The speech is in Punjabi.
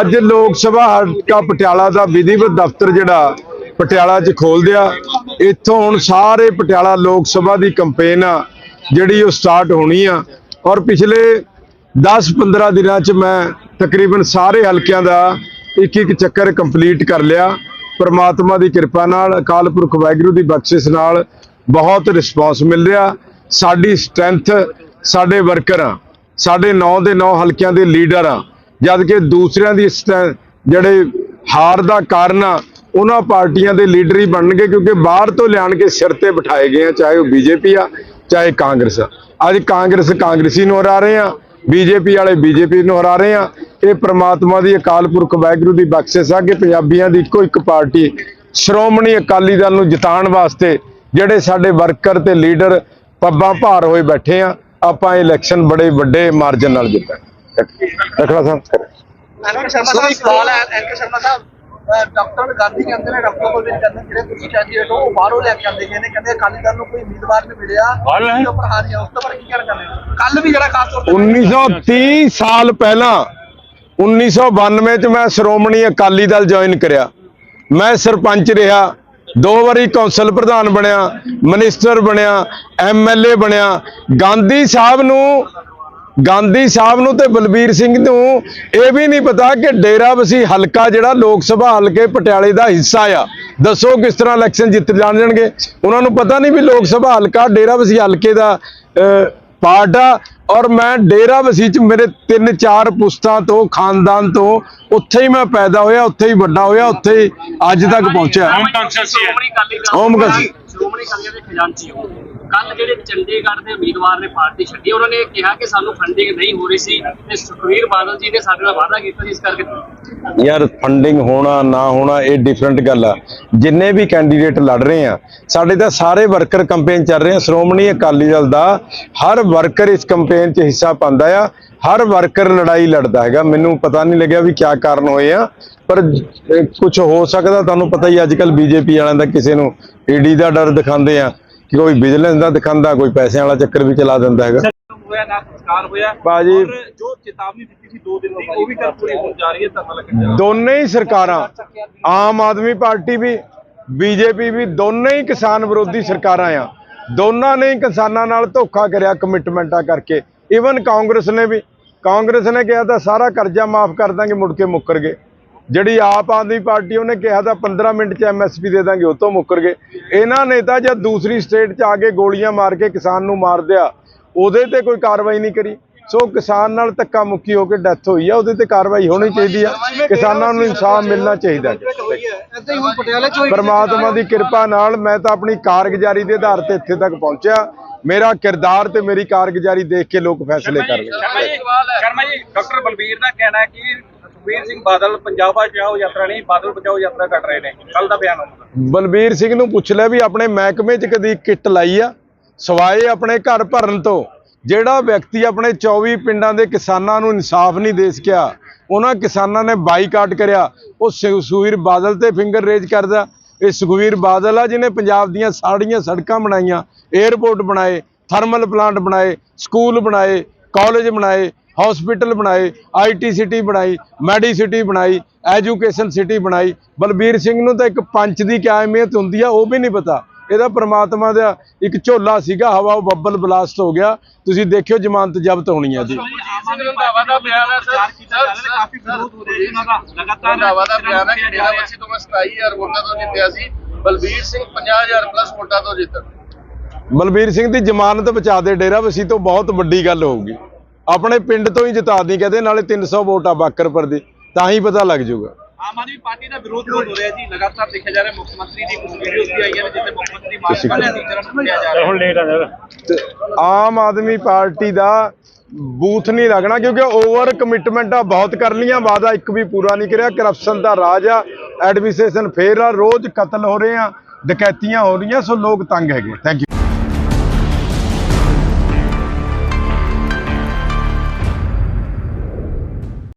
ਅੱਜ ਲੋਕ ਸਭਾ ਹਲਕਾ ਪਟਿਆਲਾ ਦਾ ਵਿਧੀਵਤ ਦਫ਼ਤਰ ਜਿਹੜਾ ਪਟਿਆਲਾ 'ਚ ਖੋਲ ਦਿਆ ਇੱਥੋਂ ਹੁਣ ਸਾਰੇ ਪਟਿਆਲਾ ਲੋਕ ਸਭਾ ਦੀ ਕੈਂਪੇਨ ਆ, ਜਿਹੜੀ ਉਹ ਸਟਾਰਟ ਹੋਣੀ ਆ। ਔਰ ਪਿਛਲੇ 10-15 ਦਿਨਾਂ 'ਚ ਮੈਂ ਤਕਰੀਬਨ ਸਾਰੇ ਹਲਕਿਆਂ ਦਾ ਇੱਕ ਇੱਕ ਚੱਕਰ ਕੰਪਲੀਟ ਕਰ ਲਿਆ। ਪਰਮਾਤਮਾ ਦੀ ਕਿਰਪਾ ਨਾਲ, ਅਕਾਲ ਪੁਰਖ ਵਾਹਿਗੁਰੂ ਦੀ ਬਖਸ਼ਿਸ਼ ਨਾਲ ਬਹੁਤ ਰਿਸਪਾਂਸ ਮਿਲ ਰਿਹਾ। ਸਾਡੀ ਸਟਰੈਂਥ ਸਾਡੇ ਵਰਕਰ ਸਾਡੇ 9 ਦੇ 9 ਹਲਕਿਆਂ ਦੇ ਲੀਡਰ ਆ। ਜਦ ਕਿ ਦੂਸਰਿਆਂ ਦੀ ਜਿਹੜੇ ਹਾਰ ਦਾ ਕਾਰਨ ਆ, ਉਹਨਾਂ ਪਾਰਟੀਆਂ ਦੇ ਲੀਡਰ ਹੀ ਬਣਨਗੇ ਕਿਉਂਕਿ ਬਾਹਰ ਤੋਂ ਲਿਆਣ ਕੇ ਸਿਰ ਤੇ ਬਿਠਾਏ ਗਏ ਆ, ਚਾਹੇ ਉਹ ਬੀਜੇਪੀ ਆ, ਚਾਹੇ ਕਾਂਗਰਸ ਆ। ਅੱਜ ਕਾਂਗਰਸ ਕਾਂਗਰਸੀ ਨੂੰ ਹਰਾ ਰਹੇ ਆ, ਬੀਜੇਪੀ ਵਾਲੇ ਬੀਜੇਪੀ ਨੂੰ ਹਰਾ ਰਹੇ ਆ। ਇਹ ਪ੍ਰਮਾਤਮਾ ਦੀ ਅਕਾਲ ਪੁਰਖ ਵਾਹਿਗੁਰੂ ਦੀ ਬਖਸ਼ਿਸ਼ ਆ ਕਿ ਪੰਜਾਬੀਆਂ ਦੀ ਇੱਕੋ ਇੱਕ ਪਾਰਟੀ ਸ਼੍ਰੋਮਣੀ ਅਕਾਲੀ ਦਲ ਨੂੰ ਜਿਤਾਉਣ ਵਾਸਤੇ ਜਿਹੜੇ ਸਾਡੇ ਵਰਕਰ ਤੇ ਲੀਡਰ ਪੱਬਾਂ ਭਾਰ ਹੋਏ ਬੈਠੇ ਆ ਆਪਾਂ ਇਲੈਕਸ਼ਨ ਬੜੇ ਵੱਡੇ ਮਾਰਜਨ ਨਾਲ ਜਿੱਤਾਂਗੇ ਰੱਖਣਾ ਸਾਹਿਬ ਐਨਕੇ ਸ਼ਰਮਾ ਸਾਹਿਬ ਸਵਾਲ ਹੈ ਐਨਕੇ ਸ਼ਰਮਾ ਸਾਹਿਬ ਅਹ ਡਾਕਟਰ ਗਾਂਧੀ ਕਹਿੰਦੇ ਨੇ ਡਾਕਟਰ ਕੋਲ ਵੀ ਨਹੀਂ ਕਹਿੰਦੇ ਜਿਹੜੇ ਤੁਸੀਂ ਕੈਂਡੀਡੇਟ ਹੋ ਉਹ ਬਾਹਰੋਂ ਲੈ ਕੇ ਆਉਂਦੇ ਗਏ ਨੇ ਕਹਿੰਦੇ ਅਕਾਲੀ ਦਲ ਨੂੰ ਕੋਈ ਉਮੀਦਵਾਰ ਨਹੀਂ ਮਿਲਿਆ। ਉਹਦੇ ਉੱਪਰ ਹਾਰੀਆਂ ਉਸ ਤੋਂ ਬਾਰੇ ਕੀ ਕਹਿਣਾ ਚਾਹੁੰਦੇ ਕੱਲ ਵੀ ਜਿਹੜਾ ਖਾਸ ਤੌਰ ਤੇ 1930 ਸਾਲ ਪਹਿਲਾਂ 1992 ਚ ਮੈਂ ਸ਼੍ਰੋਮਣੀ ਅਕਾਲੀ ਦਲ ਜੁਆਇਨ ਕਰਿਆ। ਮੈਂ ਸਰਪੰਚ ਰਿਹਾ ਦੋ ਵਾਰੀ ਕੌਂਸਲ ਪ੍ਰਧਾਨ ਬਣਿਆ, ਮਿਨਿਸਟਰ ਬਣਿਆ ਐਮਐਲਏ ਬਣਿਆ। ਗਾਂਧੀ ਸਾਹਿਬ ਨੂੰ, ਗਾਂਧੀ ਸਾਹਿਬ ਨੂੰ ਤੇ ਬਲਬੀਰ ਸਿੰਘ ਨੂੰ ਇਹ ਵੀ ਨਹੀਂ ਪਤਾ ਕਿ ਡੇਰਾਬਸੀ ਹਲਕਾ ਜਿਹੜਾ ਲੋਕ ਸਭਾ ਹਲਕੇ ਪਟਿਆਲੇ ਦਾ ਹਿੱਸਾ ਆ। ਦੱਸੋ ਕਿਸ ਤਰ੍ਹਾਂ ਇਲੈਕਸ਼ਨ ਜਿੱਤ ਜਾਣ ਜਾਣਗੇ? ਉਹਨਾਂ ਨੂੰ ਪਤਾ ਨਹੀਂ ਵੀ ਲੋਕ ਸਭਾ ਹਲਕਾ ਡੇਰਾਬਸੀ ਹਲਕੇ ਦਾ ਪਾਰਟ ਆ। ਔਰ ਮੈਂ ਡੇਰਾਬਸੀ ਚ ਮੇਰੇ ਤਿੰਨ ਚਾਰ ਪੁਸਤਾਂ ਤੋਂ ਖਾਨਦਾਨ ਤੋਂ ਉੱਥੇ ਹੀ ਮੈਂ ਪੈਦਾ ਹੋਇਆ ਉੱਥੇ ਹੀ ਵੱਡਾ ਹੋਇਆ ਉੱਥੇ ਹੀ ਅੱਜ ਤੱਕ ਪਹੁੰਚਿਆ ਓਮ ਕਸੀ। ਸ਼੍ਰੋਮਣੀ ਅਕਾਲੀ ਦੇ ਖਜ਼ਾਨਚੀ ਹੋ। ਕੱਲ ਜਿਹੜੇ ਚੰਡੀਗੜ੍ਹ ਦੇ ਉਮੀਦਵਾਰ ਨੇ ਪਾਰਟੀ ਛੱਡੀ, ਉਹਨਾਂ ਨੇ ਕਿਹਾ ਕਿ ਸਾਨੂੰ ਫੰਡਿੰਗ ਨਹੀਂ ਹੋ ਰਹੀ ਸੀ ਤੇ ਸੁਖਵੀਰ ਬਾਦਲ ਜੀ ਨੇ ਸਾਡੇ ਨਾਲ ਵਾਅਦਾ ਕੀਤਾ ਸੀ ਇਸ ਕਰਕੇ। ਯਾਰ ਫੰਡਿੰਗ ਹੋਣਾ, ਨਾ ਹੋਣਾ, ਇਹ ਡਿਫਰੈਂਟ ਗੱਲ ਆ। ਜਿੰਨੇ ਵੀ ਕੈਂਡੀਡੇਟ ਲੜ ਰਹੇ ਆ, ਸਾਡੇ ਤਾਂ ਸਾਰੇ ਵਰਕਰ ਕੰਪੇਨ ਚੱਲ ਰਹੇ ਆ। ਸ਼੍ਰੋਮਣੀ ਅਕਾਲੀ ਦਲ ਦਾ ਹਰ ਵਰਕਰ ਇਸ ਕੰਪੇਨ 'ਚ ਹਿੱਸਾ ਪਾਉਂਦਾ ਆ। ਹਰ ਵਰਕਰ ਲੜਾਈ ਲੜਦਾ ਹੈਗਾ। ਮੈਨੂੰ ਪਤਾ ਨਹੀਂ ਲੱਗਿਆ ਵੀ ਕਿਆ ਕਾਰਨ ਹੋਏ ਆ। ਪਰ ਕੁਝ ਹੋ ਸਕਦਾ ਤੁਹਾਨੂੰ ਪਤਾ ਹੀ ਅੱਜ ਕੱਲ ਬੀਜੇਪੀ ਵਾਲਿਆਂ ਦਾ ਕਿਸੇ ਨੂੰ ਈਡੀ ਦਾ ਡਰ ਦਿਖਾਉਂਦੇ ਆ ਕਿ ਕੋਈ ਵਿਜੀਲੈਂਸ ਦਾ ਦਿਖਾਉਂਦਾ ਕੋਈ ਪੈਸਿਆਂ ਵਾਲਾ ਚੱਕਰ ਵੀ ਚਲਾ ਦਿੰਦਾ ਹੈਗਾ। ਹੋਇਆ ਨਾ ਸੰਸਕਾਰ ਹੋਇਆ। ਬਾਜੀ ਔਰ ਜੋ ਚੇਤਾਵਨੀ ਦਿੱਤੀ ਸੀ 2 ਦਿਨ ਦੀ ਉਹ ਵੀ ਕੱਲ ਪੂਰੀ ਹੋਣ ਜਾ ਰਹੀ ਹੈ ਧਰਨਾ ਲੱਗਣ ਦੋਨੇ ਹੀ ਸਰਕਾਰਾਂ ਆਮ ਆਦਮੀ ਪਾਰਟੀ ਵੀ ਬੀਜੇਪੀ ਵੀ ਦੋਨੇ ਹੀ ਕਿਸਾਨ ਵਿਰੋਧੀ ਸਰਕਾਰਾਂ ਆ। ਦੋਨਾਂ ਨੇ ਕਿਸਾਨਾਂ ਨਾਲ ਧੋਖਾ ਕਰਿਆ ਕਮਿਟਮੈਂਟਾਂ ਕਰਕੇ। ਇਵਨ ਕਾਂਗਰਸ ਨੇ ਵੀ ਕਾਂਗਰਸ ਨੇ ਕਿਹਾ ਤਾਂ ਸਾਰਾ ਕਰਜ਼ਾ ਮਾਫ ਕਰ ਦਾਂਗੇ ਮੁੜ ਕੇ ਮੁੱਕਰ ਗਏ। ਜਿਹੜੀ ਆਪ ਆਦਮੀ ਪਾਰਟੀ ਉਹਨੇ ਕਿਹਾ ਤਾਂ 15 ਮਿੰਟ ਚ ਐਮਐਸਪੀ ਦੇ ਦਾਂਗੇ ਉਹ ਤੋਂ ਮੁੱਕਰ ਗਏ। ਇਹਨਾਂ ਨੇ ਤਾਂ ਜਦ ਦੂਸਰੀ ਸਟੇਟ ਚ ਆ ਕੇ ਗੋਲੀਆਂ ਮਾਰ ਕੇ ਕਿਸਾਨ ਨੂੰ ਮਾਰ ਦਿਆ ਉਹਦੇ ਤੇ ਕੋਈ ਕਾਰਵਾਈ ਨਹੀਂ ਕਰੀ। ਸੋ ਕਿਸਾਨ ਨਾਲ ਧੱਕਾ ਮੁੱਕੀ ਹੋ ਕੇ ਡੈਥ ਹੋਈ ਆ ਉਹਦੇ ਤੇ ਕਾਰਵਾਈ ਹੋਣੀ ਚਾਹੀਦੀ ਆ। ਕਿਸਾਨਾਂ ਨੂੰ ਇਨਸਾਫ ਮਿਲਣਾ ਚਾਹੀਦਾ। ਪਰਮਾਤਮਾ ਦੀ ਕਿਰਪਾ ਨਾਲ ਮੈਂ ਤਾਂ ਆਪਣੀ ਕਾਰਗੁਜ਼ਾਰੀ ਦੇ ਆਧਾਰ ਤੇ ਇੱਥੇ ਤੱਕ ਪਹੁੰਚਿਆ। ਮੇਰਾ ਕਿਰਦਾਰ ਤੇ ਮੇਰੀ ਕਾਰਗੁਜ਼ਾਰੀ ਦੇਖ ਕੇ ਲੋਕ ਫੈਸਲੇ ਕਰਨਗੇ ਸ਼ਰਮਾ ਜੀ ਸ਼ਰਮਾ ਜੀ ਡਾਕਟਰ ਬਲਬੀਰ ਦਾ ਕਹਿਣਾ ਹੈ ਕਿ ਸੁਖਬੀਰ ਸਿੰਘ ਬਾਦਲ ਪੰਜਾਬ ਬਚਾਓ ਯਾਤਰਾ ਨਹੀਂ ਬਾਦਲ ਬਚਾਓ ਯਾਤਰਾ ਕੱਢ ਰਹੇ ਨੇ। ਕੱਲ ਦਾ ਬਿਆਨ ਬਲਬੀਰ ਸਿੰਘ ਨੂੰ ਪੁੱਛ ਲੈ ਵੀ ਆਪਣੇ ਮਹਿਕਮੇ 'ਚ ਕਦੀ ਕਿੱਟ ਲਾਈ ਆ? ਸਵਾਏ ਆਪਣੇ ਘਰ ਭਰਨ ਤੋਂ। ਜਿਹੜਾ ਵਿਅਕਤੀ ਆਪਣੇ 24 ਪਿੰਡਾਂ ਦੇ ਕਿਸਾਨਾਂ ਨੂੰ ਇਨਸਾਫ ਨਹੀਂ ਦੇ ਸਕਿਆ ਉਹਨਾਂ ਕਿਸਾਨਾਂ ਨੇ ਬਾਈਕਾਟ ਕਰਿਆ। ਉਹ ਸੁ- ਸੁਖਬੀਰ ਬਾਦਲ ਤੇ ਫਿੰਗਰ ਰੇਜ ਕਰਦਾ। ਇਹ ਸੁਖਬੀਰ ਬਾਦਲ ਆ, ਜਿਹਨੇ ਪੰਜਾਬ ਦੀਆਂ ਸਾਰੀਆਂ ਸੜਕਾਂ ਬਣਾਈਆਂ 에ਅਰਪੋਰਟ ਬਣਾਏ ਥਰਮਲ ਪਲਾਂਟ ਬਣਾਏ ਸਕੂਲ ਬਣਾਏ ਕਾਲਜ ਬਣਾਏ ਹਸਪੀਟਲ ਬਣਾਏ ਆਈਟੀ ਸਿਟੀ ਬਣਾਈ ਮੈਡੀ ਸਿਟੀ ਬਣਾਈ ਐਜੂਕੇਸ਼ਨ ਸਿਟੀ ਬਣਾਈ। ਬਲਬੀਰ ਸਿੰਘ ਨੂੰ ਤਾਂ ਇੱਕ ਪੰਚ ਦੀ ਕਿਆ ਅਹਿਮੀਅਤ ਹੁੰਦੀ ਆ, ਉਹ ਵੀ ਨਹੀਂ ਪਤਾ। ਇਹਦਾ ਪ੍ਰਮਾਤਮਾ ਦਾ ਇੱਕ ਝੋਲਾ ਸੀਗਾ ਹਵਾ ਉਹ ਬੱਬਲ ਬਲਾਸਟ ਹੋ ਗਿਆ। ਤੁਸੀਂ ਦੇਖਿਓ ਜ਼ਮਾਨਤ ਜ਼ਬਤ ਹੋਣੀ ਹੈ ਸਰ। ਕਾਫੀ ਵਿਰੋਧ ਹੋ ਰਿਹਾ ਜੀ ਉਹਨਾਂ ਦਾ ਲਗਾਤਾਰ ਰੰਧਾਵਾ ਦਾ ਬਿਆਨ ਹੈ ਕਿ ਡੇਰਾਬੱਸੀ ਤੋਂ ਮੈਂ 27000 ਵੋਟਾਂ ਤੋਂ ਜਿੱਤਿਆ ਸੀ ਬਲਬੀਰ ਸਿੰਘ 50000 ਪਲੱਸ ਵੋਟਾਂ ਤੋਂ ਜਿੱਤਣ। ਬਲਬੀਰ ਸਿੰਘ ਦੀ ਜ਼ਮਾਨਤ ਬਚਾ ਦੇ ਡੇਰਾਬੱਸੀ ਤੋਂ ਬਹੁਤ ਵੱਡੀ ਗੱਲ ਹੋਊਗੀ। ਆਪਣੇ ਪਿੰਡ ਤੋਂ ਹੀ ਜਿਤਾ ਦੀ ਕਹਿੰਦੇ ਨਾਲੇ 300 ਵੋਟ ਆ ਬਾਕਰਪੁਰ ਦੀ ਤਾਂ ਹੀ ਪਤਾ ਲੱਗ ਜਾਊਗਾ। ਆਮ ਆਦਮੀ ਪਾਰਟੀ ਦਾ ਵਿਰੋਧ ਹੋ ਰਿਹਾ ਜੀ। ਲਗਾਤਾਰ ਦੇਖਿਆ ਜਾ ਰਿਹਾ ਮੁੱਖ ਮੰਤਰੀ ਦੀ ਕੁਝ ਵੀਡੀਓਜ਼ ਵੀ ਆਈਆਂ ਨੇ ਜਿੱਥੇ ਮੁੱਖ ਮੰਤਰੀ ਮਾਨ ਵਾਲਿਆਂ ਟੀਚਰਾਂ ਨੂੰ ਕੁੱਟਿਆ ਜਾ ਰਿਹਾ। ਹੁਣ ਲੇਟ ਆ ਤੇ ਆਮ ਆਦਮੀ ਪਾਰਟੀ ਦਾ ਬੂਥ ਨਹੀਂ ਲੱਗਣਾ ਕਿਉਂਕਿ ਓਵਰ ਕਮਿਟਮੈਂਟ ਆ ਬਹੁਤ ਕਰ ਲੀਆਂ ਵਾਦਾ ਇੱਕ ਵੀ ਪੂਰਾ ਨਹੀਂ ਕਰਿਆ। ਕਰਪਸ਼ਨ ਦਾ ਰਾਜ ਆ ਐਡਮਿਨਿਸਟ੍ਰੇਸ਼ਨ ਫੇਰ ਆ ਰੋਜ਼ ਕਤਲ ਹੋ ਰਹੇ ਆ ਡਕੈਤੀਆਂ ਹੋ ਰਹੀਆਂ ਸੋ ਲੋਕ ਤੰਗ ਹੈਗੇ ਥੈਂਕ ਯੂ